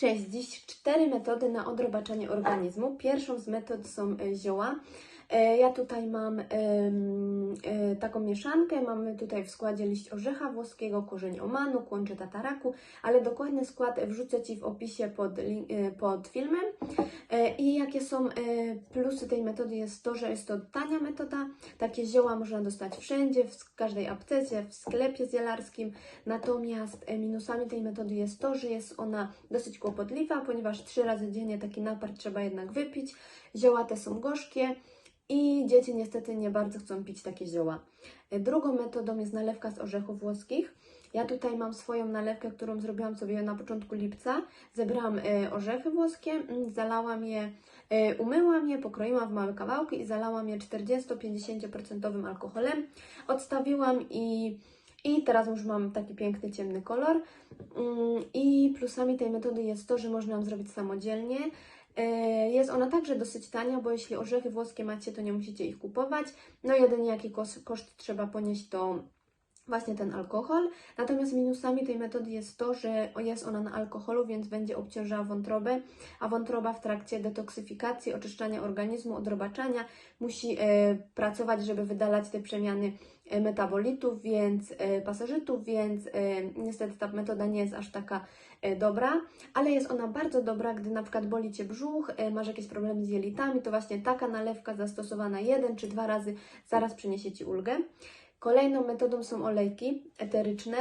Cześć, dziś cztery metody na odrobaczanie organizmu. Pierwszą z metod są e, zioła. E, Ja tutaj mam e, taką mieszankę. Mamy tutaj w składzie liść orzecha włoskiego, korzeń omanu, kłącze tataraku, ale dokładny skład wrzucę Ci w opisie pod, e, pod filmem. I jakie są plusy tej metody jest to, że jest to tania metoda. Takie zioła można dostać wszędzie, w każdej aptece, w sklepie zjelarskim. Natomiast minusami tej metody jest to, że jest ona dosyć kłopotliwa, ponieważ trzy razy dziennie taki napar trzeba jednak wypić. Zioła te są gorzkie i dzieci niestety nie bardzo chcą pić takie zioła. E, Drugą metodą jest nalewka z orzechów włoskich. Ja tutaj mam swoją nalewkę, którą zrobiłam sobie na początku lipca. Zebrałam e, orzechy włoskie, mm, zalałam je, e, umyłam je, pokroiłam w małe kawałki i zalałam je 40-50% alkoholem. Odstawiłam i, i teraz już mam taki piękny, ciemny kolor. Mm, I plusami tej metody jest to, że można ją zrobić samodzielnie. E, Jest ona także dosyć tania, bo jeśli orzechy włoskie macie, to nie musicie ich kupować. No jedynie jaki kos- koszt trzeba ponieść, to właśnie ten alkohol. Natomiast minusami tej metody jest to, że jest ona na alkoholu, więc będzie obciążała wątrobę, a wątroba w trakcie detoksyfikacji, oczyszczania organizmu, odrobaczania musi e, pracować, żeby wydalać te przemiany e, metabolitów, więc e, pasożytów, więc niestety ta metoda nie jest aż taka dobra, ale jest ona bardzo dobra, gdy na przykład boli Cię brzuch, masz jakieś problemy z jelitami, to właśnie taka nalewka zastosowana jeden czy dwa razy zaraz przyniesie Ci ulgę. Kolejną metodą są olejki eteryczne.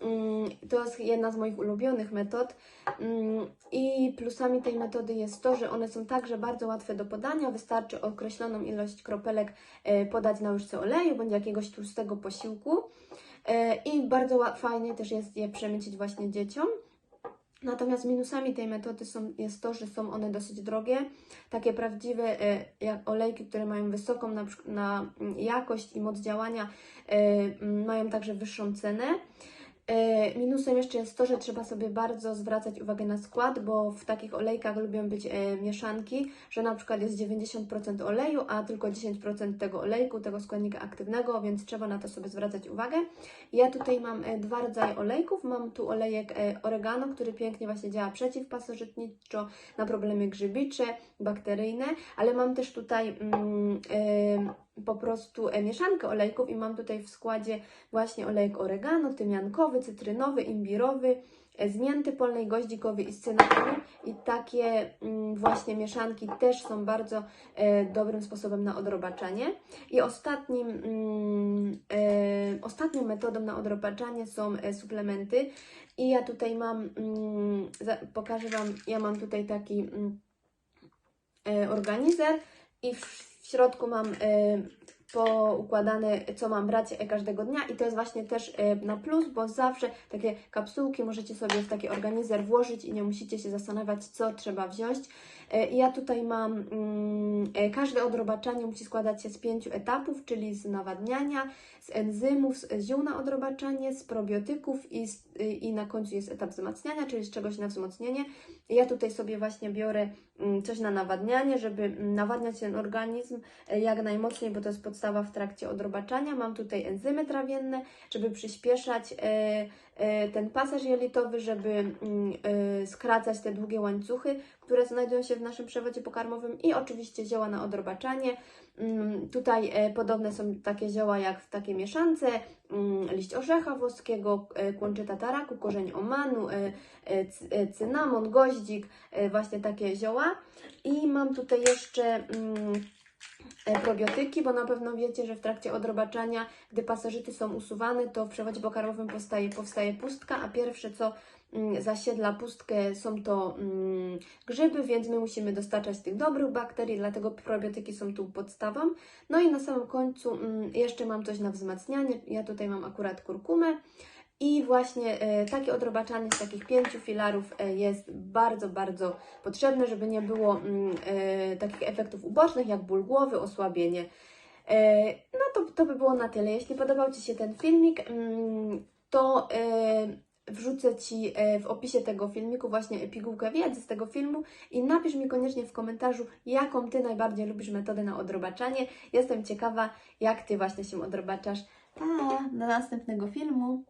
Mm, To jest jedna z moich ulubionych metod. Mm, I plusami tej metody jest to, że one są także bardzo łatwe do podania. Wystarczy określoną ilość kropelek e, podać na łyżce oleju bądź jakiegoś tłustego posiłku. E, I bardzo fajnie też jest je przemycić właśnie dzieciom. Natomiast minusami tej metody są, jest to, że są one dosyć drogie. Takie prawdziwe e, jak olejki, które mają wysoką na, na mm, jakość i moc działania, e, mm, mają także wyższą cenę. E, Minusem jeszcze jest to, że trzeba sobie bardzo zwracać uwagę na skład, bo w takich olejkach lubią być e, mieszanki, że na przykład jest 90% oleju, a tylko 10% tego olejku, tego składnika aktywnego, więc trzeba na to sobie zwracać uwagę. Ja tutaj mam e, dwa rodzaje olejków. Mam tu olejek oregano, który pięknie właśnie działa przeciwpasożytniczo na problemy grzybicze, bakteryjne, ale mam też tutaj mm, e, po prostu e, mieszankę olejków i mam tutaj w składzie właśnie olejek oregano, tymiankowy, cytrynowy, imbirowy, e, z mięty polnej, goździkowy i z i takie mm, właśnie mieszanki też są bardzo e, dobrym sposobem na odrobaczanie. I ostatnim, mm, ostatnią metodą na odrobaczanie są suplementy i ja tutaj mam, mm, pokażę Wam, ja mam tutaj taki organizer i w, w środku mam e, poukładane, co mam brać e, każdego dnia i to jest właśnie też e, na plus, bo zawsze takie kapsułki możecie sobie w taki organizer włożyć i nie musicie się zastanawiać, co trzeba wziąć. E, Ja tutaj mam, mm, e, każde odrobaczanie musi składać się z pięciu etapów, czyli z nawadniania, z enzymów, z ziół na odrobaczanie, z probiotyków i, y, i na końcu jest etap wzmacniania, czyli z czegoś na wzmocnienie. Ja tutaj sobie właśnie biorę coś na nawadnianie, żeby mm, nawadniać ten organizm e, jak najmocniej, bo to jest podstawa w trakcie odrobaczania. Mam tutaj enzymy trawienne, żeby przyspieszać e, ten pasaż jelitowy, żeby mm, e, skracać te długie łańcuchy, które znajdują się w naszym przewodzie pokarmowym i oczywiście zioła na odrobaczanie. Mm, Tutaj e, podobne są takie zioła jak w takiej mieszance, mm, liść orzecha włoskiego, e, kłącze tataraku, korzeń omanu, e, e, cy- e, cynamon, goździk, e, właśnie takie zioła. I mam tutaj jeszcze e, probiotyki, bo na pewno wiecie, że w trakcie odrobaczania, gdy pasożyty są usuwane, to w przewodzie pokarmowym powstaje, powstaje pustka, a pierwsze co mm, zasiedla pustkę są to mm, grzyby, więc my musimy dostarczać tych dobrych bakterii, dlatego probiotyki są tu podstawą. No i na samym końcu mm, jeszcze mam coś na wzmacnianie. Ja tutaj mam akurat kurkumę. I właśnie e, takie odrobaczanie z takich pięciu filarów e, jest bardzo, bardzo potrzebne, żeby nie było mm, e, takich efektów ubocznych jak ból głowy, osłabienie. No to, to by było na tyle. Jeśli podobał Ci się ten filmik, mm, to wrzucę Ci w opisie tego filmiku właśnie pigułkę wiedzy z tego filmu i napisz mi koniecznie w komentarzu, jaką Ty najbardziej lubisz metodę na odrobaczanie. Jestem ciekawa, jak Ty właśnie się odrobaczasz. Pa! Do następnego filmu.